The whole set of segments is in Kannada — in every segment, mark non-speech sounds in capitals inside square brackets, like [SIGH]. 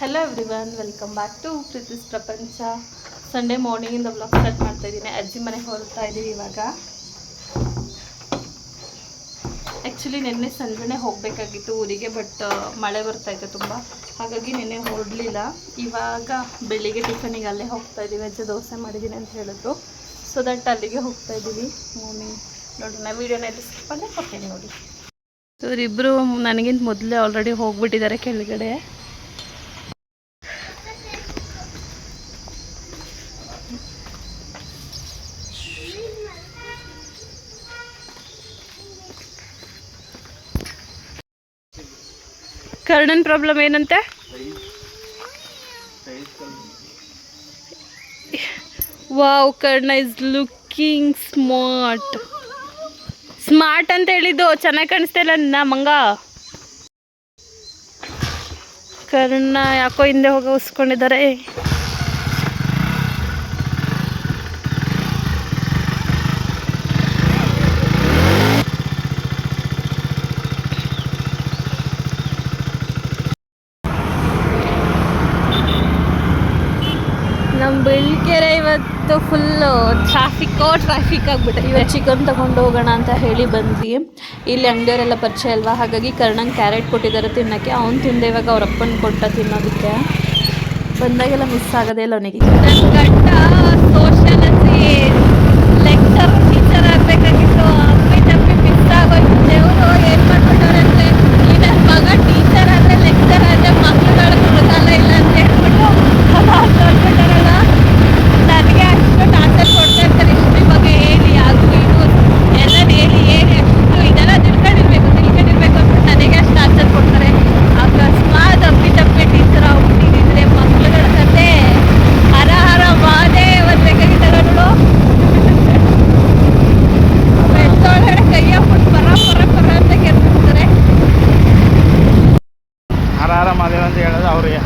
Hello everyone welcome back to Preethi's Prapancha Sunday ಮಾರ್ನಿಂಗಿಂದ blog start ಮಾಡ್ತಾ ಇದ್ದೀನಿ. ಅಜ್ಜಿ ಮನೆಗೆ ಹೊರಡ್ತಾ ಇದ್ದೀವಿ ಇವಾಗ. ಆ್ಯಕ್ಚುಲಿ ನಿನ್ನೆ ಸಂಜೆನೆ ಹೋಗಬೇಕಾಗಿತ್ತು ಊರಿಗೆ ಬಟ್ ಮಳೆ ಬರ್ತಾ ಇತ್ತು ತುಂಬ. ಹಾಗಾಗಿ ನಿನ್ನೆ ಹೊರಡಲಿಲ್ಲ. ಇವಾಗ ಬೆಳಿಗ್ಗೆ ಟಿಫನಿಗೆ ಅಲ್ಲೇ ಹೋಗ್ತಾ ಇದ್ದೀವಿ. ಅಜ್ಜ ದೋಸೆ ಮಾಡಿದ್ದೀನಿ ಅಂತ ಹೇಳಿದ್ರು. ಸೊ ದಟ್ ಅಲ್ಲಿಗೆ ಹೋಗ್ತಾ ಇದ್ದೀವಿ. ಮಾರ್ನಿಂಗ್ ನೋಡೋಣ ವೀಡಿಯೋನ ಎಲ್ಲಿ ಸ್ಕಿಪ್ ಅಂದರೆ ಕೊಡ್ತೀನಿ ನೋಡಿ. ಸೊ ಇವರಿಬ್ಬರು ನನಗಿಂತ ಮೊದಲೇ ಆಲ್ರೆಡಿ ಹೋಗ್ಬಿಟ್ಟಿದ್ದಾರೆ ಕೆಳಗಡೆ. ಕರ್ಣನ್ ಪ್ರಾಬ್ಲಮ್ ಏನಂತೆ? Wow Karna is looking smart smart ಅಂತ ಹೇಳಿದ್ದು ಚೆನ್ನಾಗಿ ಕಾಣಿಸ್ತಾ ಇಲ್ಲ ನನ್ನ ಮಂಗ. ಕರ್ಣ ಯಾಕೋ ಹಿಂದೆ ಹೋಗಿ ಉಸ್ಕೊಂಡಿದ್ದಾರೆ ನಮ್ಮ ಬೆಳ್ಕೆರೆ ಇವತ್ತು ಫುಲ್ಲು ಟ್ರಾಫಿಕ್ಕೋ ಟ್ರಾಫಿಕ್ ಆಗಿಬಿಟ್ಟೆ ಇವತ್ತು ಚಿಕನ್ ತಗೊಂಡು ಹೋಗೋಣ ಅಂತ ಹೇಳಿ ಬಂದ್ವಿ. ಇಲ್ಲಿ ಅಂಗಡಿಯವರೆಲ್ಲ ಪರಿಚಯ ಅಲ್ವಾ? ಹಾಗಾಗಿ ಕರ್ಣಂಗೆ ಕ್ಯಾರೆಟ್ ಕೊಟ್ಟಿದ್ದಾರೆ ತಿನ್ನೋಕ್ಕೆ. ಅವ್ನು ತಿಂದೆ ಇವಾಗ ಅವ್ರ ಅಪ್ಪನ ಕೊಟ್ಟ ತಿನ್ನೋದಕ್ಕೆ. ಬಂದಾಗೆಲ್ಲ ಮಿಸ್ ಆಗೋದೇ ಇಲ್ಲ ಅವನಿಗೆ. ನನ್ನ ಗಂಡ ಸೋಷಿಯಾಲಜಿ ಲೆಕ್ಚರ್ ಟೀಚರ್ ಆಗಬೇಕಾಗಿತ್ತು ಅಪ್ಪಿ ತಪ್ಪಿ ಮಿಸ್ ಆಗೋಯ್ತು ದೇವರು ಏನು ಮಾಡ್ಬಿಟ್ಟವ್ರೆ ಅಂದರೆ ಈ ನನ್ನ ಮಗ ಟೀಚರ್ ಆದರೆ ಲೆಕ್ಚರ್ ಆದರೆ ಮಕ್ಕಳುಗಳ ಕೊಡಕಾಲ ಇಲ್ಲ ಅಂತ ಹೇಳ್ಬಿಟ್ಟು ನೋಡ್ಬಿಟ್ಟಾರಲ್ಲ ನನಗೆ ಅಷ್ಟು ಟಾರ್ಚರ್ ಕೊಡ್ತಾ ಇರ್ತಾರೆ ಇಷ್ಟ್ರಿ ಬಗ್ಗೆ ಹೇಳಿ ಅದು ಇದು ಎಲ್ಲ ಹೇಳಿ ಹೇಳಿ ಅಷ್ಟು ಇದೆಲ್ಲ ತಿಳ್ಕೊಂಡಿರ್ಬೇಕು ತಿಳ್ಕೊಂಡಿರ್ಬೇಕು ಅಂತ ನನಗೆ ಅಷ್ಟು ಟಾರ್ಚರ್ ಕೊಡ್ತಾರೆ ಅಕಸ್ಮಾತ್ ಅಪ್ಪಿ ತಪ್ಪಿ ಟೀಚರ್ ಆಗ್ಬಿಟ್ಟಿದ್ರೆ ಮಕ್ಕಳುಗಳ ಕತೆ ಹರ ಹರ ಮಾದೇ ಬೇಕಾಗಿದ್ದಾರೆ ನೋಡು ಬೆಟ್ಟೊಳಗಡೆ ಕೈ ಹಾಕ್ಬಿಟ್ಟು ಪರ ಪರ ಪರ ಅಂತ ಕೆರ್ತಿರ್ತಾರೆ ಹರ ಹರ ಮಹಾದೇವ್ ಅಂತ ಹೇಳೋದು ಅವ್ರಿಗೆ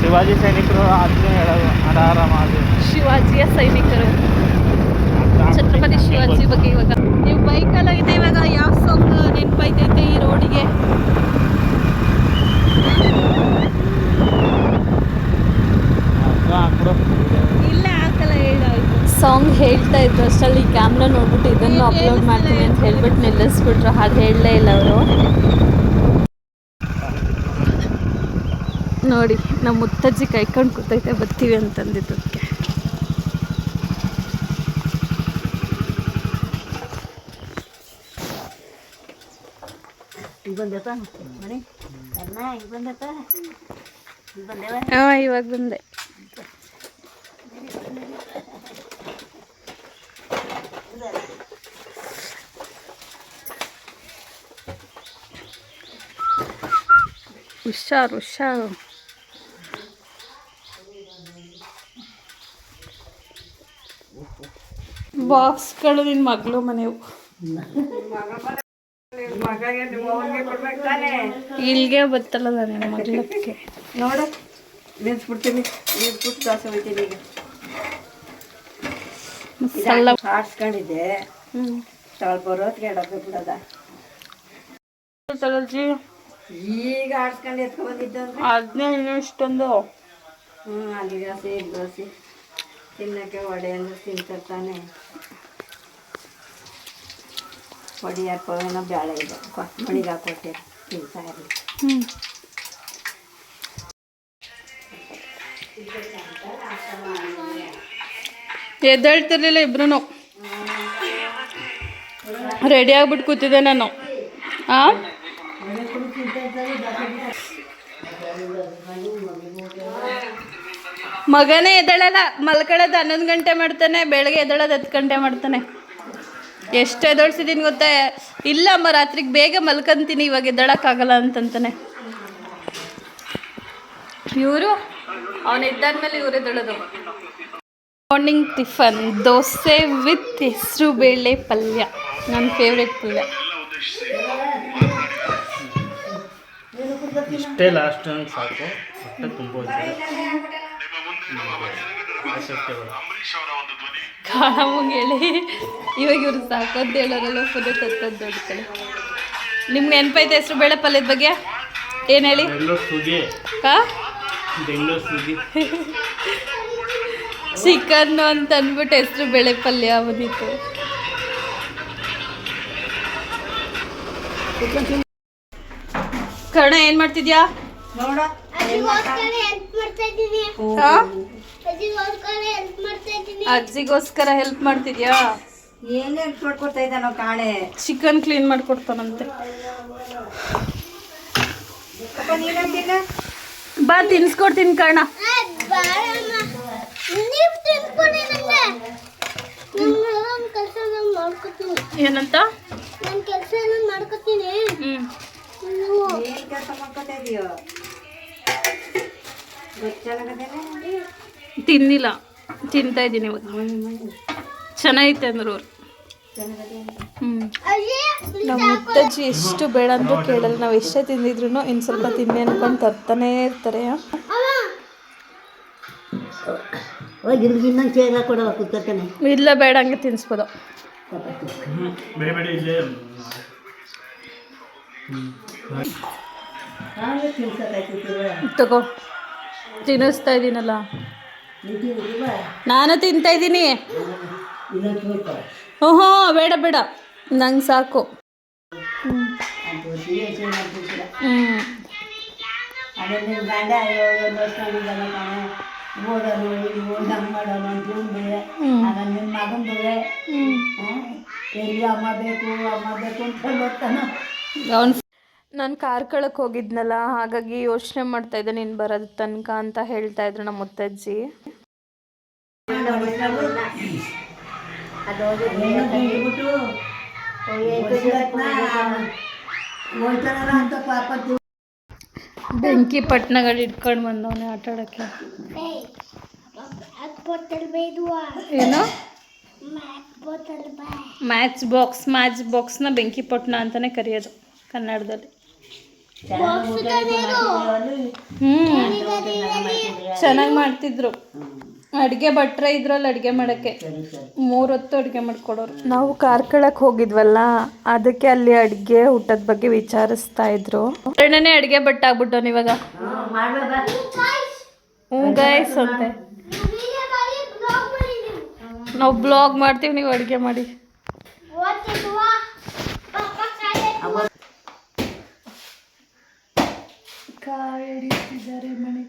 ಶಿವಾಜಿ ಸೈನಿಕರು ಅದನ್ನೇ ಹೇಳೋದು ಹರ ಹರ ಮಹಾದೇವ್ ಶಿವಾಜಿಯ ಸೈನಿಕರು ಛತ್ರಪತಿ ಶಿವಾಜಿ ಬಗ್ಗೆ ಇವಾಗ ನೀವು ಬೈಕಲ್ಲ ಇದೆ ಇವಾಗ ಯಾವ ಸಾಂಗ್ ನೆನಪೈತೈತೆ ಈ ರೋಡಿಗೆ ಅದು ಹಾಕ್ಬಿಡು ಇಲ್ಲ ಹಾಕಲ್ಲ ಸಾಂಗ್ ಹೇಳ್ತಾ ಇದ್ರು ಅಷ್ಟರಲ್ಲಿ ಕ್ಯಾಮ್ರಾ ನೋಡ್ಬಿಟ್ಟು ಇದನ್ನು ಅಪ್ಲೋಡ್ ಮಾಡ್ತೀನಿ ಅಂತ ಹೇಳ್ಬಿಟ್ಟು ನಿಲ್ಲಿಸ್ಬಿಟ್ರು. ಹಾಗೆ ಹೇಳಲೇ ಇಲ್ಲ ಅವರು. ನೋಡಿ ನಮ್ಮ ಮುತ್ತಜ್ಜಿ ಕೈಕೊಂಡು ಕೂತೈತೆ ಬರ್ತೀವಿ ಅಂತಂದಿದ್ದಕ್ಕೆ. ಹಾಂ ಇವಾಗ ಬಂದೆ. ಹುಷಾರು ಹುಷಾರು. ಬಾಕ್ಸ್ಗಳು ನಿನ್ನ ಮಗಳು ಮನೆವು ಇಲ್ಲಿಗೆ ಬತ್ತಲ್ಲ ನನ್ನ ಮಗಳಕ್ಕೆ ನೋಡು ನಿಲ್ಸ್ಬಿಡ್ತೀನಿ. ನಿಲ್ಸ್ಬಿಟ್ಟು ದಾಸ ಹೋಯ್ತೀನಿ ಈಗ. ಮಸಾಲ ಆಡ್ಸ್ಕೊಂಡಿದ್ದೆ ಹ್ಞೂ ತಗೊಳ್ ಬರೋತ್ಗೆ ಬಿಡೋದ ತಗೊಳ್ಜಿ ಈಗ ಆಡ್ಸ್ಕೊಂಡು ಎತ್ಕೊಂಡ್ ಬಂದಿದ್ದು ಅಂದ್ರೆ? ಅದನ್ನೇ ಇನ್ನೂ ಇಷ್ಟೊಂದು. ಹ್ಞೂ ಅಲ್ಲಿ ದೋಸೆ ಇಲ್ಲಿ ದೋಸೆ ತಿನ್ನಕ್ಕೆ ವಡೆ ಅಂದ್ರೆ ತಿಂತಿರ್ತಾನೆ ವಡೆ ಹಾಕೋನೋ ಬೇಳೆ ಇದೆ. ಮಣಿಗೆ ಹಾಕೊಟ್ಟೆ ತಿಂತಾ ಇರಲಿ. ಹ್ಞೂ ಎದ್ದೇಳ್ತಿರ್ಲಿಲ್ಲ ಇಬ್ರು ರೆಡಿ ಆಗ್ಬಿಟ್ಟು ಕೂತಿದ್ದೆ ನಾನು. ಆ? ಮಗನೇ ಎದಳಲ್ಲ ಮಲ್ಕೊಳ್ಳೋದು ಹನ್ನೊಂದು ಗಂಟೆ ಮಾಡ್ತಾನೆ, ಬೆಳಗ್ಗೆ ಎದಳೋದು ಹತ್ತು ಗಂಟೆ ಮಾಡ್ತಾನೆ. ಎಷ್ಟು ಎದ್ದೇಳ್ಸಿದ್ದೀನಿ ಗೊತ್ತಾ? ಇಲ್ಲ ಅಮ್ಮ, ರಾತ್ರಿಗೆ ಬೇಗ ಮಲ್ಕೊಂತೀನಿ, ಇವಾಗ ಎದ್ದಳಕ್ಕಾಗಲ್ಲ ಅಂತಂತಾನೆ. ಇವರು, ಅವನು ಎದ್ದಾದ್ಮೇಲೆ ಇವರು ಎದ್ದಳೋದು. ಮಾರ್ನಿಂಗ್ ಟಿಫನ್ ದೋಸೆ ವಿತ್ ಹೆಸರು ಬೇಳೆ ಪಲ್ಯ ನನ್ನ ಫೇವ್ರೆಟ್ ಪಲ್ಯ. ಇಷ್ಟೇ ಲಾಸ್ಟ್ ಸಾಕು ತುಂಬ ಹೋಯ್ತದೆ ಮುಂಗೇಳಿ ಇವಾಗ ಇವ್ರು ಸಾಕೋದು ಹೇಳೋರೆಲ್ಲ ಫುಲ್ ತತ್ತದ್ದು ದೊಡ್ಡ ಕಡೆ. ನಿಮ್ಗೆ ನೆನಪೈತೆ ಹೆಸರು ಬೇಳೆ ಪಲ್ಯದ ಬಗ್ಗೆ? ಏನು ಹೇಳಿ? ಎಲ್ಲೋ ಸುಗೆ. ಹಾ? ಬೆಂಗಳೂರು ಸುದ್ದಿ ಚಿಕನ್ ಅಂತ ಅಂದ್ಬಿಟ್ಟು ಹೆಸರು ಬೇಳೆ ಪಲ್ಯ ಬಂದಿತ್ತು. ಕರ್ಣ ಏನ್ ಮಾಡ್ತಿದ್ಯಾ? ನೋಡ? ಅಜ್ಜಿಗೋಸ್ಕರ ಹೆಲ್ಪ್ ಮಾಡ್ತಿದ್ಯಾ? ಏನೇ ಹೆಲ್ಪ್ ಮಾಡ್ಕೊಡ್ತಾ ಇದ್ದಾನೋ ಕಾಳೆ ಚಿಕನ್ ಕ್ಲೀನ್ ಮಾಡ್ಕೊಡ್ತಾನಂತೆ. ಬಾ ತಿನ್ಸ್ಕೊಡ್ತೀನಿ ಕಾಣ ಏನಂತ? ನಾನು ಕೆಲಸ ಮಾಡ್ಕೊತೀನಿ. ಏನ್ ಕೆಲಸ ಮಾಡ್ಕೊತಾ ಇದೀಯೋ ಗೊತ್ತಾಗದೇನೆ ತಿನ್ನಿಲ್ಲ. ತಿಂತಾ ಇದ್ದೀನಿ ಇವಾಗ. ಚೆನ್ನಾಗೈತೆ ಅಂದ್ರು ಅವ್ರು. ಹ್ಮ್. ಅಯ್ಯೇ ನಮ್ಮ ಮುತ್ತಜ್ಜಿ ಎಷ್ಟು ಬೇಡ ಅಂದ್ರೂ ಕೇಳಲ್ಲ. ನಾವು ಎಷ್ಟೇ ತಿಂದಿದ್ರು ಇನ್ನು ಸ್ವಲ್ಪ ತಿನ್ನಿ ಅನ್ಕೊಂಡು ತರ್ತಾನೆ ಇರ್ತಾರೆ. ಇಲ್ಲ ಬೇಡ ಹಂಗೆ ತಿನ್ಸ್ಬೋದು. ತಗೋ. ತಿನ್ನಿಸ್ತಾ ಇದ್ದೀನಲ್ಲ ನಾನು ತಿಂತಾ ಇದ್ದೀನಿ ಹ್ಞೂ ಹ್ಞೂ ಬೇಡ ಬೇಡ. ನಂಗೆ ಸಾಕು. ಹ್ಞೂ ಅಮ್ಮ ಬೇಕು ಅಮ್ಮ ಬೇಕು ಅಂತ ಅವನು ನಾನು ಕಾರ್ಕಳಕ್ಕೆ ಹೋಗಿದ್ನಲ್ಲ ಹಾಗಾಗಿ ಯೋಚನೆ ಮಾಡ್ತಾ ಇದ್ದೆ ನೀನ್ ಬರೋದು ತನಕ ಅಂತ ಹೇಳ್ತಾ ಇದ್ರು ನಮ್ಮ ಮುತ್ತಜ್ಜಿ. ಬೆಂಕಿ ಪಟ್ನಗಳು ಇಟ್ಕೊಂಡು ಬಂದವನೇ ಆಟ ಆಡೋಕ್ಕೆ. ಏನು? ಮ್ಯಾಚ್ ಬಾಕ್ಸ್ ಮ್ಯಾಚ್ ಬಾಕ್ಸ್ನ ಬೆಂಕಿ ಪಟ್ನ ಅಂತಾನೆ ಕರೆಯೋದು. ಕನ್ನಡದಲ್ಲಿ. ಹ್ಞೂ ಚೆನ್ನಾಗಿ ಮಾಡ್ತಿದ್ರು. ಅಡುಗೆ ಭಟ್ರೆ ಇದ್ರಲ್ಲಿ ಅಡುಗೆ ಮಾಡೋಕ್ಕೆ. ಮೂರೊತ್ತು ಅಡುಗೆ ಮಾಡ್ಕೊಡೋರು. ನಾವು ಕಾರ್ಕಳಕ್ಕೆ ಹೋಗಿದ್ವಲ್ಲ ಅದಕ್ಕೆ ಅಲ್ಲಿ ಅಡುಗೆ ಊಟದ ಬಗ್ಗೆ ವಿಚಾರಿಸ್ತಾ ಇದ್ರು. ಅಣ್ಣನೇ ಅಡುಗೆ ಭಟ್ ಆಗ್ಬಿಟ್ಟವನು ಇವಾಗ. ಹ್ಞೂ ಗಾಯ್ಸ್ ಅಂತೆ. ನಾವು ಬ್ಲಾಗ್ ಮಾಡ್ತೀವಿ ನೀವು ಅಡುಗೆ ಮಾಡಿ. ಓದ್ತಿದ್ವಾ ಪಾಪ ಕಾಯೇ ಕಾಯಿ ಹಿಡಿತಿದ್ದಾರೆ ಮನೆ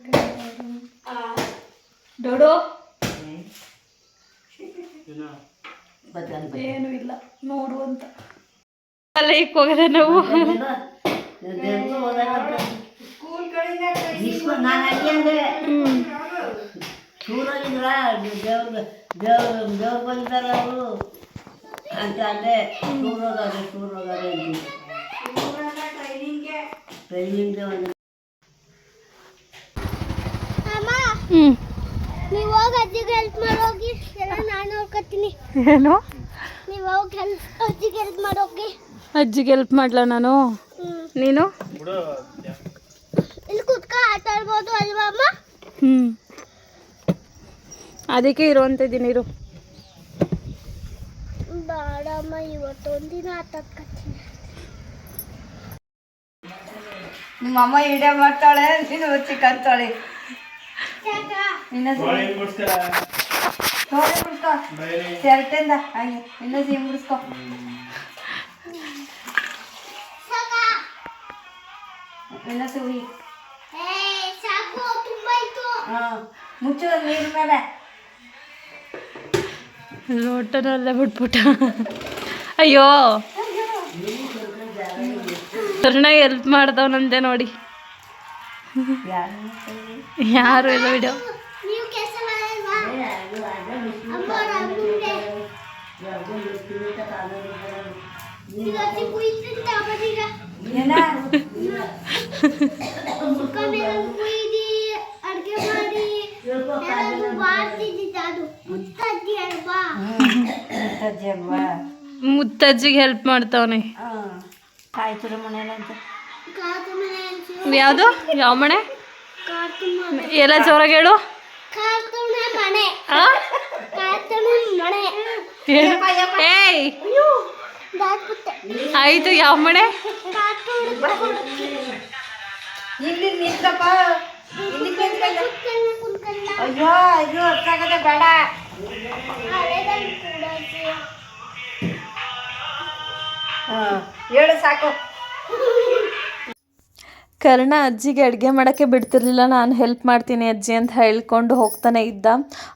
ಏನು ಇಲ್ಲ ನೋಡು ಅಂತ. ಅಲ್ಲೈಕ್ ಹೋಗದೆ ನಾವು. ದೇವ್ರ ದೇವ್ರ ದೇವ್ರು ಬಂದಿದ್ದಾರೆ ಅವರು? ಅಂತ ಅಲ್ಲೇ ಹೋಗಾರೆ ಅಂತ ಟ್ರೈನಿಂಗ್ ಒಂದು ಅಮ್ಮ ಹ್ಞೂ ನೀವು ಹೋಗಿ ಅಜ್ಜಿಗೆ ಹೆಲ್ಪ್ ಮಾಡೋಗಿ ಎಲ್ಲ ನಾನು ನೋಡ್ಕೊತೀನಿ. ಏನು? ನೀವು ಹೋಗಿ ಹೆಲ್ಪ್ ಅಜ್ಜಿಗೆ ಹೆಲ್ಪ್ ಮಾಡೋಗಿ ಅಜ್ಜಿಗೆ ಹೆಲ್ಪ್ ಮಾಡ್ಲಾ ನಾನು? ನೀನು? ಇಲ್ಲಿ ಕುತ್ಕ ಆಟ ಆಡ್ಬೋದು ಅಲ್ವಾ ಅಮ್ಮ? ಹ್ಞೂ ಅದಕ್ಕೆ ಇರುವಂತಿದ್ದೀನಿ ಇರು. ಬೇಡಮ್ಮ ಇವತ್ತೊಂದಿನ ಆಟ ಆಡ್ಕೊತೀನಿ. ನಿಮ್ಮ ಅಮ್ಮ ಇಡೇ ಮಾಡ್ತಾಳೆ ನೀನು ಚಿಕ್ಕಂತಾಳೆ. ಹಾಗೆ ಬಿಡಿಸ್ಕೊ ಮುಚ್ಚು ನೀರು ಮೇಲೆ. ಲೋಟನಲ್ಲೇ ಬಿಟ್ಬಿಟ್ಟ. ಅಯ್ಯೋ. ಕರ್ಣ ಹೆಲ್ಪ್ ಮಾಡ್ದವನಂತೆ ನೋಡಿ. ಯಾರು ಯಾರು ಇಲ್ಲ ವಿಡಿಯೋ ನೀವು ಕೆಲಸ ಮಾಡಲ್ವಾ? ಅಡ್ಗೆ ಮಾಡಿ ಮುತ್ತಜ್ಜಿಗೆ ಹೆಲ್ಪ್ ಮಾಡ್ತಾವನೆ. ಯಾವ್ದು? ಯಾವ ಮನೆ. ಎಲ್ಲ ಜೋರಾಗಿ ಹೇಳು. ಕಾರ್ತುಣೆ ಮಣೆ. ಆ? ಕಾರ್ತುಣೆ ಮನೆ ಏಯ್! ಆಯ್ತು ಯಾವ ಮನೆ ಇಲ್ಲಿ ನಿಂತಪ್ಪ. ಅಯ್ಯೋ ಇದು ಹೊತ್ತಾಗದೆ ಬೇಡ. ಹಾಂ ಹೇಳು ಸಾಕು. [LAUGHS] ಕರ್ಣ ಅಜ್ಜಿಗೆ ಅಡುಗೆ ಮಾಡೋಕ್ಕೆ ಬಿಡ್ತಿರ್ಲಿಲ್ಲ. ನಾನು ಹೆಲ್ಪ್ ಮಾಡ್ತೀನಿ ಅಜ್ಜಿ ಅಂತ ಹೇಳ್ಕೊಂಡು ಹೋಗ್ತಾನೆ ಇದ್ದ.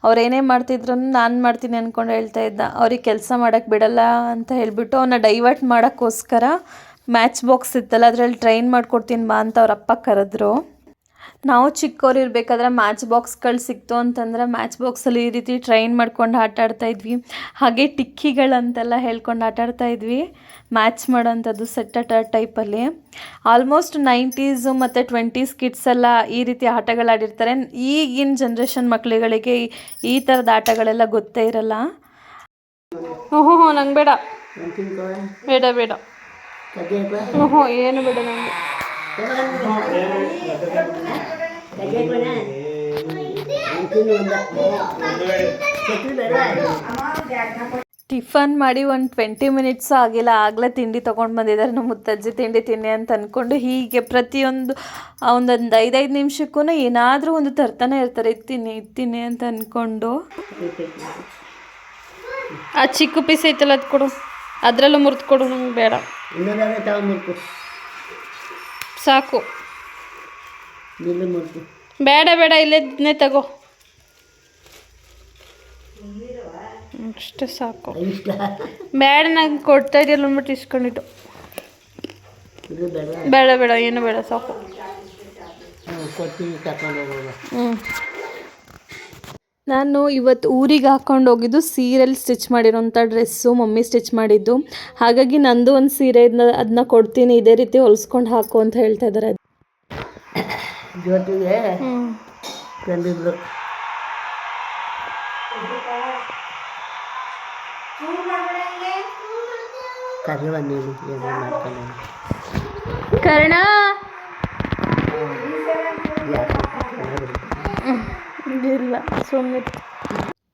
ಅವ್ರು ಏನೇ ಮಾಡ್ತಿದ್ರು ನಾನು ಮಾಡ್ತೀನಿ ಅಂದ್ಕೊಂಡು ಹೇಳ್ತಾ ಇದ್ದ. ಅವ್ರಿಗೆ ಕೆಲಸ ಮಾಡೋಕ್ಕೆ ಬಿಡಲ್ಲ ಅಂತ ಹೇಳಿಬಿಟ್ಟು ಅವನ್ನ ಡೈವರ್ಟ್ ಮಾಡೋಕ್ಕೋಸ್ಕರ ಮ್ಯಾಚ್ ಬಾಕ್ಸ್ ಇತ್ತಲ್ಲ, ಅದರಲ್ಲಿ ಟ್ರೈನ್ ಮಾಡ್ಕೊಡ್ತೀನಿ ಬಾ ಅಂತ ಅವ್ರ ಅಪ್ಪ ಕರೆದ್ರು. ನಾವು ಚಿಕ್ಕವ್ರು ಇರಬೇಕಾದ್ರೆ ಮ್ಯಾಚ್ ಬಾಕ್ಸ್ಗಳು ಸಿಕ್ತು ಅಂತಂದ್ರೆ ಮ್ಯಾಚ್ ಬಾಕ್ಸಲ್ಲಿ ಈ ರೀತಿ ಟ್ರೈನ್ ಮಾಡ್ಕೊಂಡು ಆಟ ಆಡ್ತಾ ಇದ್ವಿ. ಹಾಗೆ ಟಿಕ್ಕಿಗಳಂತೆಲ್ಲ ಹೇಳ್ಕೊಂಡು ಆಟ ಆಡ್ತಾ ಇದ್ವಿ. ಮ್ಯಾಚ್ ಮಾಡೋವಂಥದ್ದು ಸೆಟ್ ಆಟ ಟೈಪಲ್ಲಿ ಆಲ್ಮೋಸ್ಟ್ ನೈಂಟೀಸು ಮತ್ತು ಟ್ವೆಂಟೀಸ್ ಕಿಡ್ಸ್ ಎಲ್ಲ ಈ ರೀತಿ ಆಟಗಳಾಡಿರ್ತಾರೆ ಈಗಿನ ಜನ್ರೇಷನ್ ಮಕ್ಕಳುಗಳಿಗೆ ಈ- ಈ ಥರದ ಆಟಗಳೆಲ್ಲ ಗೊತ್ತೇ ಇರಲ್ಲ. ಹ್ಞೂ ಹ್ಞೂ ನಂಗೆ ಬೇಡ. ಬೇಡ ಬೇಡ. ಹ್ಞೂ ಹ್ಞೂ ಏನು ಬೇಡ ನನಗೆ ಟಿಫನ್ ಮಾಡಿ ಒಂದು ಟ್ವೆಂಟಿ ಮಿನಿಟ್ಸು ಆಗಿಲ್ಲ ಆಗಲೇ ತಿಂಡಿ ತೊಗೊಂಡು ಬಂದಿದ್ದಾರೆ. ನಮ್ಮ ಮುತ್ತಜ್ಜಿ ತಿಂಡಿ ತಿನ್ನಿ ಅಂತ ಅಂದ್ಕೊಂಡು ಹೀಗೆ ಪ್ರತಿಯೊಂದು ಒಂದೊಂದು ಐದೈದು ನಿಮಿಷಕ್ಕೂ ಏನಾದರೂ ಒಂದು ತರ್ತಾನೆ ಇರ್ತಾರೆ. ಇತ್ತೀನಿ ಇತ್ತೀನಿ ಅಂತ ಅಂದ್ಕೊಂಡು ಆ ಚಿಕ್ಕ ಪೀಸ್ ಐತಲ್ಲ ಅದು ಕೊಡು. ಅದರಲ್ಲೂ ಮುರಿದು ಕೊಡು ನಮ್ಗೆ ಬೇಡ. ಸಾಕು. ಬೇಡ ಬೇಡ ಇಲ್ಲೇ ತಗೋ. ಅಷ್ಟೇ ಸಾಕು. ಬೇಡ ನಂಗೆ ಕೊಡ್ತಾ ಇದೆಯಲ್ಲ ಅಂದ್ಬಿಟ್ಟು ಇಸ್ಕೊಂಡಿಟ್ಟು ಬೇಡ. ಬೇಡ ಏನು ಬೇಡ ಸಾಕು. ಹ್ಞೂ ನಾನು ಇವತ್ತು ಊರಿಗೆ ಹಾಕೊಂಡು ಹೋಗಿದ್ದು ಸೀರೆಲಿ ಸ್ಟಿಚ್ ಮಾಡಿರೋಂಥ ಡ್ರೆಸ್ಸು ಮಮ್ಮಿ ಸ್ಟಿಚ್ ಮಾಡಿದ್ದು. ಹಾಗಾಗಿ ನಂದು ಒಂದು ಸೀರೆ ಅದನ್ನ ಕೊಡ್ತೀನಿ ಇದೇ ರೀತಿ ಹೊಲಿಸ್ಕೊಂಡು ಹಾಕು ಅಂತ ಹೇಳ್ತಾ ಇದ್ದಾರೆ. ಜೊತೆಗೆ ಕಂಡಿದ್ರು ತಂದಿದ್ಲು ಕರಿವ ನೀನು ಏನೋ ಮಾಡ್ಕೊಂಡು ಕರ್ಣ. ಇಲ್ಲ ಸುಮ್ಮನೆ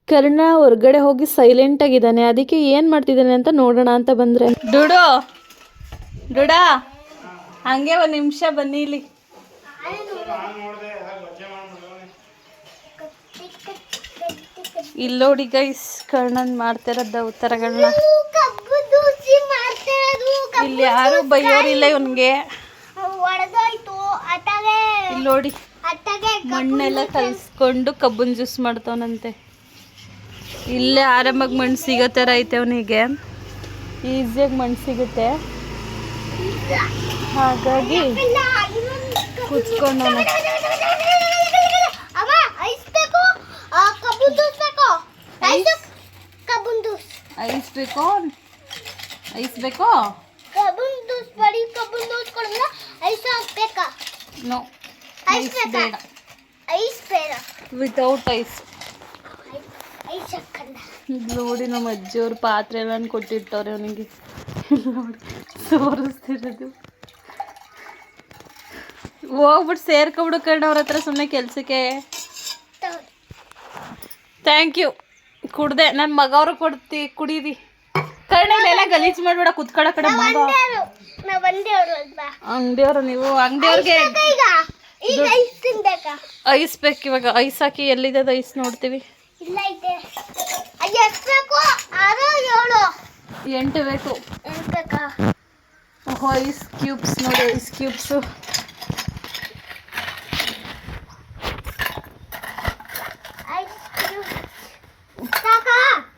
ಕರ್ಣ ಹೊರ್ಗಡೆ ಹೋಗಿ ಸೈಲೆಂಟ್ ಆಗಿದ್ದಾನೆ. ಅದಕ್ಕೆ ಏನ್ ಮಾಡ್ತಿದ್ದಾನೆ ಅಂತ ನೋಡೋಣ ಅಂತ ಬಂದ್ರೆ. ಡುಡೋ ಡುಡಾ ಹಂಗೆ ಒಂದ್ ನಿಮಿಷ ಬನ್ನಿ ಇಲ್ಲಿ. ಇಲ್ಲಿ ನೋಡಿ ಗೈಸ್ ಕರ್ಣನ್ ಮಾಡ್ತಿರೋದ ಉತ್ತರಗಳನ್ನ ಕಬ್ಬು ದೂಸಿ ಮಾಡ್ತಿರೋದು ಇಲ್ಲಿ ಯಾರು ಬೈಯೋರಿಲ್ಲ ಇವನ್ಗೆ. ಇಲ್ಲೋಡಿ ಮಣ್ಣೆಲ್ಲ ಕಲ್ಸ್ಕೊಂಡು ಕಬ್ಬನ್ ಜ್ಯೂಸ್ ಮಾಡ್ತವನಂತೆ. ಇಲ್ಲೇ ಆರಾಮಾಗಿ ಮಣ್ಣು ಸಿಗೋ ಥರ ಐತೆ ಅವನಿಗೆ. ಈಸಿಯಾಗಿ ಮಣ್ಣು ಸಿಗುತ್ತೆ. ಹಾಗಾಗಿ ಕುತ್ಕೊಂಡವನ ಅಮ್ಮ ಐಸ್ ಬೇಕು ಆ, ಕಬ್ಬು ದೂಸ್ ಬೇಕು ಐಸ್ ಕಬ್ಬು ದೂಸ್ ಐಸ್ ಬೇಕೋ ಐಸ್ ಬೇಕೋ ಕಬ್ಬು ದೂಸ್ ಬರೀ ಕಬ್ಬು ದೂಸ್ ಕೊಡಲ್ಲ ಐಸ್ ಹಾಕ್ಬೇಕಾ ನೋ ಐಸ್ ಐಸ್ ಬೇಕಾ ಬೇಡ ಐಸ್ ಬೇಡ ವಿತೌಟ್ ಐಸ್ ಐಸ್ ಹಾಕಲ್ಲ ನೋಡಿ ನಮ್ಮ ಅಜ್ಜಿಯವ್ರ ಪಾತ್ರೆ ಎಲ್ಲ ಕೊಟ್ಟಿರ್ತಾವ್ರೆ ಅವನಿಗೆ ನೋಡಿ ತೋರಿಸ್ತಿರೋದು ಹೋಗ್ಬಿಟ್ಟು ಸೇರ್ಕೊಬಿಡು ಕಣ್ಣ ಅವ್ರ ಹತ್ರ ಸುಮ್ಮನೆ ಕೆಲ್ಸಕ್ಕೆ. ಥ್ಯಾಂಕ್ ಯು ಕುಡ್ದೆ ನನ್ನ ಮಗವ್ರು ಕೊಡ್ತಿ ಕುಡೀರಿ. ಕರ್ಣಲ್ಲೆಲ್ಲ ಗಲೀಜ್ ಮಾಡ್ಬೇಡ ಕುತ್ಕೊಳ್ಳೋ ಕಡೆ ಮಗ ಅಂಗಡಿಯವರು ನೀವು ಅಂಗಡಿಯವ್ರಿಗೆ ಐಸ್ ಬೇಕು ಇವಾಗ ಐಸ್ ಹಾಕಿ ಎಲ್ಲಿದೆ ಐಸ್ ನೋಡ್ತೀವಿ. ಎಂಟು ಬೇಕಾ? ಓಹೋ ಐಸ್ ಕ್ಯೂಬ್ಸ್ ನೋಡಿ ಐಸ್ ಕ್ಯೂಬ್ಸು ಐಸ್ ಕ್ಯೂಬ್ ಸಾಕಾ ಹ್ಞೂ ಸರ್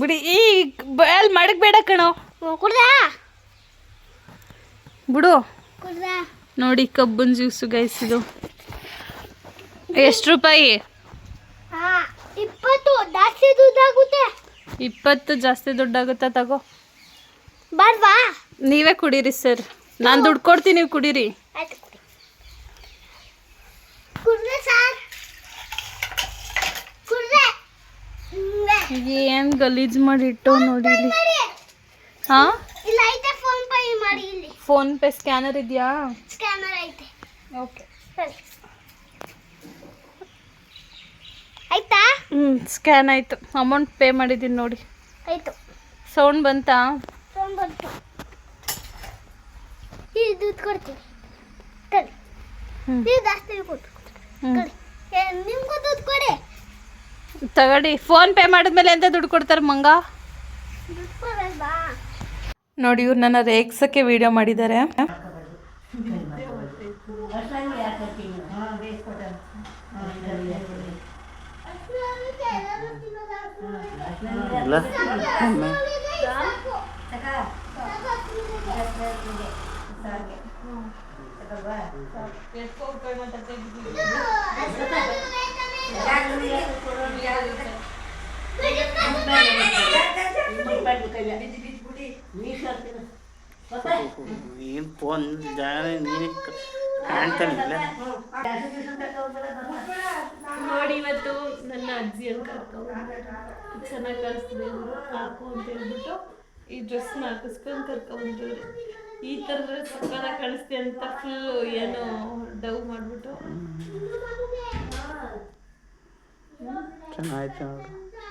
ಬಿಡಿ ಈ ಅಲ್ಲಿ ಮಡಗಬೇಡ ಕಣೋ. ಕುಡ್ದಾ? ಬಿಡು. ಕುಡ್ದಾ? ನೋಡಿ ಕಬ್ಬನ್ ಜ್ಯೂಸು ಗೈಸ್ ಇದು. ಎಷ್ಟು ರೂಪಾಯಿ? ಹಾ ಇಪ್ಪತ್ತು. ಜಾಸ್ತಿ ದುಡ್ಡಾಗುತ್ತೆ. ಇಪ್ಪತ್ತು ಜಾಸ್ತಿ ದುಡ್ಡಾಗುತ್ತಾ ತಗೋ. ಬರ್ವಾ. ನೀವೇ ಕುಡೀರಿ ಸರ್. ನಾನು ದುಡ್ಡು ಕೊಡ್ತೀನಿ ನೀವು ಕುಡೀರಿ. ಏನು ಗಲೀಜು ಮಾಡಿ ಇಟ್ಟು ನೋಡಿ ಹಾಂ? ಫೋನ್ ಪೇ ಸ್ಕ್ಯಾನರ್ ಇದೆಯಾ? ಸ್ಕ್ಯಾನರ್ ಐತೆ. ಓಕೆ ಸರಿ. ಆಯ್ತಾ? ಹ್ಞೂ ಸ್ಕ್ಯಾನ್ ಆಯಿತು. ಅಮೌಂಟ್ ಪೇ ಮಾಡಿದ್ದೀನಿ ನೋಡಿ. ಆಯ್ತು. ಸೌಂಡ್ ಬಂತಾ? ಸೌಂಡ್ ಬಂತು. ದುಡ್ಡು ಕೊಡ್ತೀನಿ. ಕಳಿ. ನೀವು ಜಾಸ್ತಿ ಕೊಟ್ಟು ಕಳಿ ನಿಮಗೂ ದುಡ್ಡು ಕೊಡಿ. ತಗೊಳ್ಳಿ ಫೋನ್ ಪೇ ಮಾಡಿದ್ಮೇಲೆ ಎಂತ ದುಡ್ಡು ಕೊಡ್ತಾರೆ ಮಂಗ? ದುಡ್ಡು ಕೊಡಲ್ವಾ? ನೋಡಿ ಇವ್ರು ನನ್ನ ರೇಗ್ಸಕ್ಕೆ ವಿಡಿಯೋ ಮಾಡಿದ್ದಾರೆ. ಇಲ್ಲ. ಒಮ್ಮೆ ಏನು ಫೋನ್? ಜಾಗ ನೀನು ಕಾಣ್ತಾನಿಲ್ಲ. ನೋಡಿ ಇವತ್ತು ನನ್ನ ಅಜ್ಜಿಯನ್ನು ಕರ್ಕೊಂಡು ಚೆನ್ನಾಗಿ ಕಾಣಿಸ್ತದೆ. ಹಾಕು ಅಂತ ಹೇಳ್ಬಿಟ್ಟು ಈ ಡ್ರೆಸ್ನ ಹಾಕಿಸ್ಕೊಂಡು ಕರ್ಕೊಂಡ್ಬಂದಿವ್ರಿ ಈ ಥರ ಡ್ರೆಸ್ ಸಕ್ಕತ್ತಾಗಿ ಕಾಣಿಸ್ತೀವಿ ಅಂತ ಫುಲ್ಲು ಏನೋ ಡವ್ ಮಾಡಿಬಿಟ್ಟು. ಚೆನ್ನಾಯ್ತು ನೋಡು.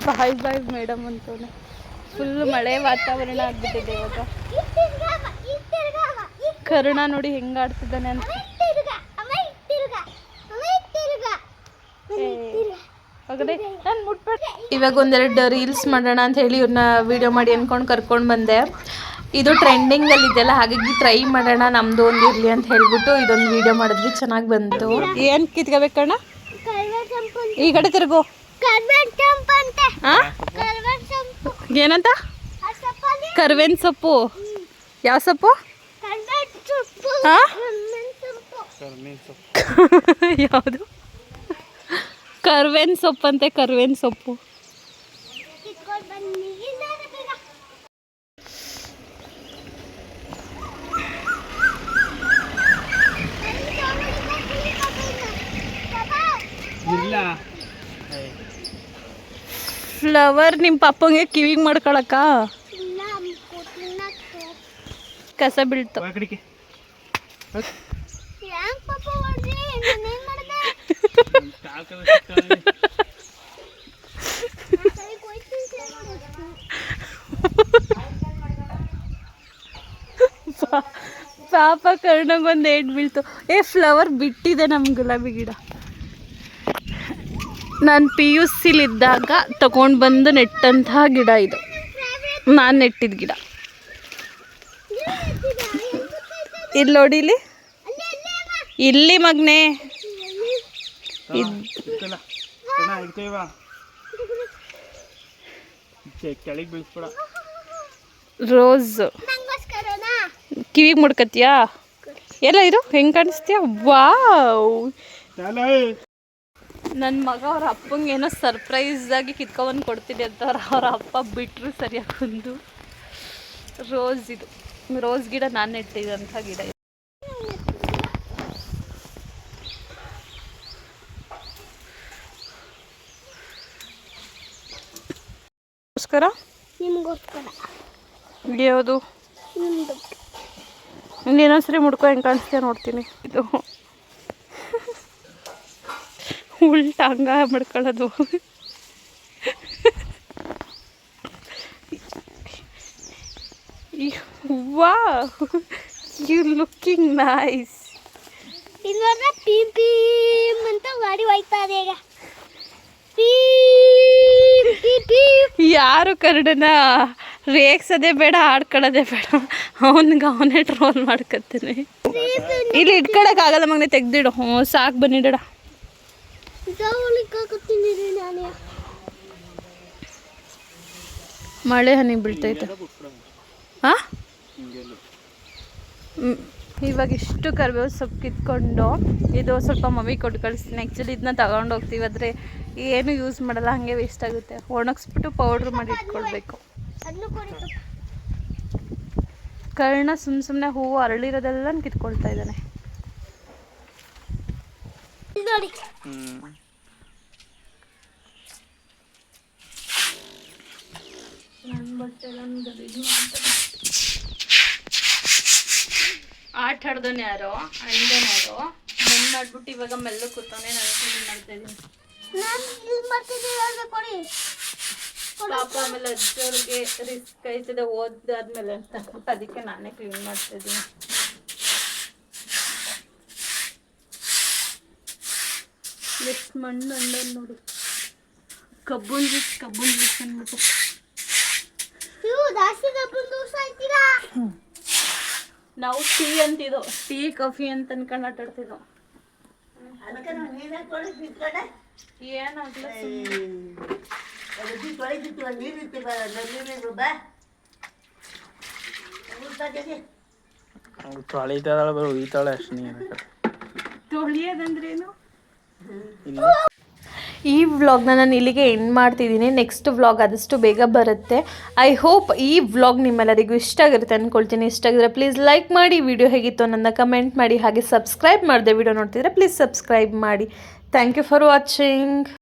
ಬಾಯ್ ಬಾಯ್ ಮೇಡಮ್ ಅಂತವನೆ ಫುಲ್ ಮಳೆ ವಾತಾವರಣ ಆಗ್ಬಿಟ್ಟಿದೆ ಇವಾಗ. ಕರುಣ ನೋಡಿ ಹೆಂಗಾಡ್ತಿದ್ದಾನೆ ಅಂತ ತಿರ್ಗ, ಅವ ಈ ತಿರ್ಗ, ಅವ ಈ ತಿರ್ಗ. ನಾನು ಮುಟ್ಬೇಡ. ಇವಾಗ ಒಂದೆರಡು ರೀಲ್ಸ್ ಮಾಡೋಣ ಅಂತ ಹೇಳಿ ಇವ್ರನ್ನ ವಿಡಿಯೋ ಮಾಡಿ ಅನ್ಕೊಂಡು ಕರ್ಕೊಂಡು ಬಂದೆ. ಇದು ಟ್ರೆಂಡಿಂಗಲ್ಲಿ ಇದೆಲ್ಲ ಹಾಗಾಗಿ ಟ್ರೈ ಮಾಡೋಣ ನಮ್ದು ಒಂದು ಇರಲಿ ಅಂತ ಹೇಳ್ಬಿಟ್ಟು ಇದೊಂದು ವಿಡಿಯೋ ಮಾಡಿದ್ವಿ ಚೆನ್ನಾಗಿ ಬಂತು. ಏನು ಕಿತ್ಕೋಬೇಕಣ್ಣ ಈ ಕಡೆ ತಿರುಗು. ಏನಂತ? ಕರ್ವೇನ್ ಸೊಪ್ಪು. ಯಾವ ಸೊಪ್ಪು. [LAUGHS] ಯಾವುದು ಕರ್ಬೇವಿನ ಸೊಪ್ಪು ಅಂತೆ ಕರ್ಬೇವಿನ ಸೊಪ್ಪು ಕಿತ್ಕೊಂಡ್ ಬನ್ನಿ. ಇಲ್ಲಾಂದ್ರೆ ಬೇಗ. ಅಲ್ಲಿ ತಗೊಂಡಿದ್ದೆ, ಸೊಪ್ಪಂತೆ ಕರ್ವೇನ್ ಸೊಪ್ಪು. ಫ್ಲವರ್ ನಿಮ್ಮ ಪಪ್ಪಂಗೆ ಕಿವಿಗೆ ಮಾಡ್ಕೊಳಕ. ಕಸ ಬೀಳ್ತು. ಪಾಪ ಕರ್ಣಗೊಂದು ಏಟ್ ಬೀಳ್ತು. ಏ ಫ್ಲವರ್ ಬಿಟ್ಟಿದೆ ನಮ್ಮ ಗುಲಾಬಿ ಗಿಡ. ನಾನು ಪಿ ಯು ಸಿಲಿದ್ದಾಗ ತಗೊಂಡು ಬಂದು ನೆಟ್ಟಂತಹ ಗಿಡ ಇದು. ನಾನು ನೆಟ್ಟಿದ ಗಿಡ? ಇಲ್ಲಿ ನೋಡಿ ಇಲ್ಲಿ. ಅಲ್ಲಿ, ಅಲ್ಲಿ ಇಲ್ಲಿ ಮಗ್ನೆ. ರೋಸ್? ಕಿವಿಗೆ ಮುಡ್ಕತ್ತೀಯಾ ಎಲ್ಲ ಇರು ಹೆಂಗೆ ಕಾಣಿಸ್ತೀಯ? ವಾವ್. ನನ್ನ ಮಗ ಅವ್ರ ಅಪ್ಪಂಗೆ ಏನೋ ಸರ್ಪ್ರೈಸ್ ಆಗಿ ಕಿತ್ಕೊಬಂದು ಕೊಡ್ತೀನಿ ಅಂತ ಅವ್ರ ಅಪ್ಪ ಬಿಟ್ರು ಸರಿಯಾಗಿ ಒಂದು ರೋಸ್ ಇದು. ರೋಸ್ ಗಿಡ ನಾನು ನೆಟ್ಟಿದಂಥ ಗಿಡ ಇದು. ನಿಮಗೋಸ್ಕರ. ಇಳಿಯೋದು ಯಾವುದು? ನಿಮ್ದು. ಇನ್ನೊಂದ್ಸರಿ ಮುಡ್ಕೊ ಹೆಂಗೆ ಕಾಣಿಸ್ತೀಯ ನೋಡ್ತೀನಿ. ಇದು. ಉಲ್ಟ ಹಂಗ ಮಾಡ್ಕೊಳ್ಳೋದು. Wow you looking nice. ಪೀಮ್ ಪೀಮ್ ಅಂತ ಗಾಡಿ ಹೋಯ್ತಾ ಇದೆ ಈಗ. ಪೀಮ್ ಯಾರು ಕರಡನ ರೇಗ್ಸೋದೇ ಬೇಡ, ಆಡ್ಕೊಳ್ಳೋದೇ ಬೇಡ. ಅವನಿಗೆ ಅವನೇ ಟ್ರೋಲ್ ಮಾಡ್ಕೊತೀನಿ. ಇಲ್ಲಿ ಇಟ್ಕೊಳಕ್ಕಾಗಲ್ಲ ಮಗನೆ, ತೆಗ್ದಿಡು. ಹ್ಞೂ, ಸಾಕು ಜಾವಲಿಕ್ಕಾಗುತ್ತೀನಿ ಮಳೆ ಹನಿ ಬೀಳ್ತೈತೆ. ಹಾಂ ಇವಾಗ ಇಷ್ಟು ಕರಿಬೇವು ಸೊಪ್ಪು ಕಿತ್ಕೊಂಡು ಇದು ಸ್ವಲ್ಪ ಮಮ್ಮಿ ಕೊಟ್ಟು ಕಳಿಸ್ತೀನಿ. ಆ್ಯಕ್ಚುಲಿ ಇದನ್ನ ತಗೊಂಡು ಹೋಗ್ತೀವಿ, ಆದರೆ ಏನು ಯೂಸ್ ಮಾಡಲ್ಲ, ಹಾಗೆ ವೇಸ್ಟ್ ಆಗುತ್ತೆ. ಒಣಗಿಸ್ಬಿಟ್ಟು ಪೌಡ್ರ್ ಮಾಡಿ ಇಟ್ಕೊಳ್ಬೇಕು. ಕರ್ಣ ಸುಮ್ಮ ಸುಮ್ಮನೆ ಹೂವು ಅರಳಿರೋದೆಲ್ಲ ಕಿತ್ಕೊಳ್ತಾ ಇದ್ದಾನೆ. ಇಲ್ಲಿ ನೋಡಿ ಹ್ಞೂ ಆಟ ಆಡ್ದೋನು ಯಾರೋ ಅಣ್ಣನ ಯಾರೋ ಮಣ್ಣು ಮಾಡ್ಬಿಟ್ಟು ಇವಾಗ ಮೆಲ್ಲ ಕೂತವನೆ ನಾನು ಕ್ಲೀನ್ ಮಾಡ್ತಾ ಇದ್ದೀನಿ ಮಾಡ್ತಿದ್ದೀನಿ ಕೊಡಿ. ಪಾಪ ಆಮೇಲೆ ಅಜ್ಜವ್ರಿಗೆ ರಿಸ್ಕ್ ಆಯ್ತದೆ ಓದಾದ್ಮೇಲೆ ಅಂತ. ಅದಕ್ಕೆ ನಾನೇ ಕ್ಲೀನ್ ಮಾಡ್ತಾ ಇದ್ದೀನಿ ಎಷ್ಟು ಮಣ್ಣು ಅಂಡಲ್ ನೋಡು. ಕಬ್ಬನ್ ಜ್ಯೂಸ್ ಕಬ್ಬನ್ ಜ್ಯೂಸ್ ಅಂದ್ಬಿಟ್ಟು. ಜಾಸ್ತಿ ಕಬ್ಬನ್ ದೋಸೆ ಆಯ್ತೀರಾ? ನಾವು ಟೀ ಅಂತಿದ್ದು ಟೀ ಕಾಫಿ ಅಂತ ಅನ್ಕೊಂಡು ಆಟಾಡ್ತಿದ್ವು. ಅದಕ್ಕೆ ನಾವು ನೀರೇ ತೊಳೆದು ಬಿಟ್ಕೊಂಡೆ ಏನಾಗಲ್ಲ ಅದು ತೊಳೆದಿತ್ತು ನೀರಿತ್ತು ನೀರು ಬಾ ಉಳ್ಪಾಟಿಗೆ ತೊಳಿತಾಳೆ ಬರೋ ಉಯ್ತಾಳೆ ಅಷ್ಟು ನೀನು ತೊಳಿಯೋದಂದ್ರೇನು? ಇಲ್ಲ. ಈ ವ್ಲಾಗ್ನ ನಾನು ಇಲ್ಲಿಗೆ ಎಂಡ್ ಮಾಡ್ತಿದ್ದೀನಿ. ನೆಕ್ಸ್ಟ್ ವ್ಲಾಗ್ ಆದಷ್ಟು ಬೇಗ ಬರುತ್ತೆ. ಐ ಹೋಪ್ ಈ ವ್ಲಾಗ್ ನಿಮ್ಮೆಲ್ಲರಿಗೂ ಇಷ್ಟ ಆಗಿರುತ್ತೆ ಅಂದ್ಕೊಳ್ತೀನಿ ಇಷ್ಟ ಆಗಿದ್ರೆ ಪ್ಲೀಸ್ ಲೈಕ್ ಮಾಡಿ. ವಿಡಿಯೋ ಹೇಗಿತ್ತು ನನ್ನ ಕಮೆಂಟ್ ಮಾಡಿ. ಹಾಗೆ ಸಬ್ಸ್ಕ್ರೈಬ್ ಮಾಡಿದೆ ವಿಡಿಯೋ ನೋಡ್ತಿದ್ರೆ ಪ್ಲೀಸ್ ಸಬ್ಸ್ಕ್ರೈಬ್ ಮಾಡಿ. Thank you for watching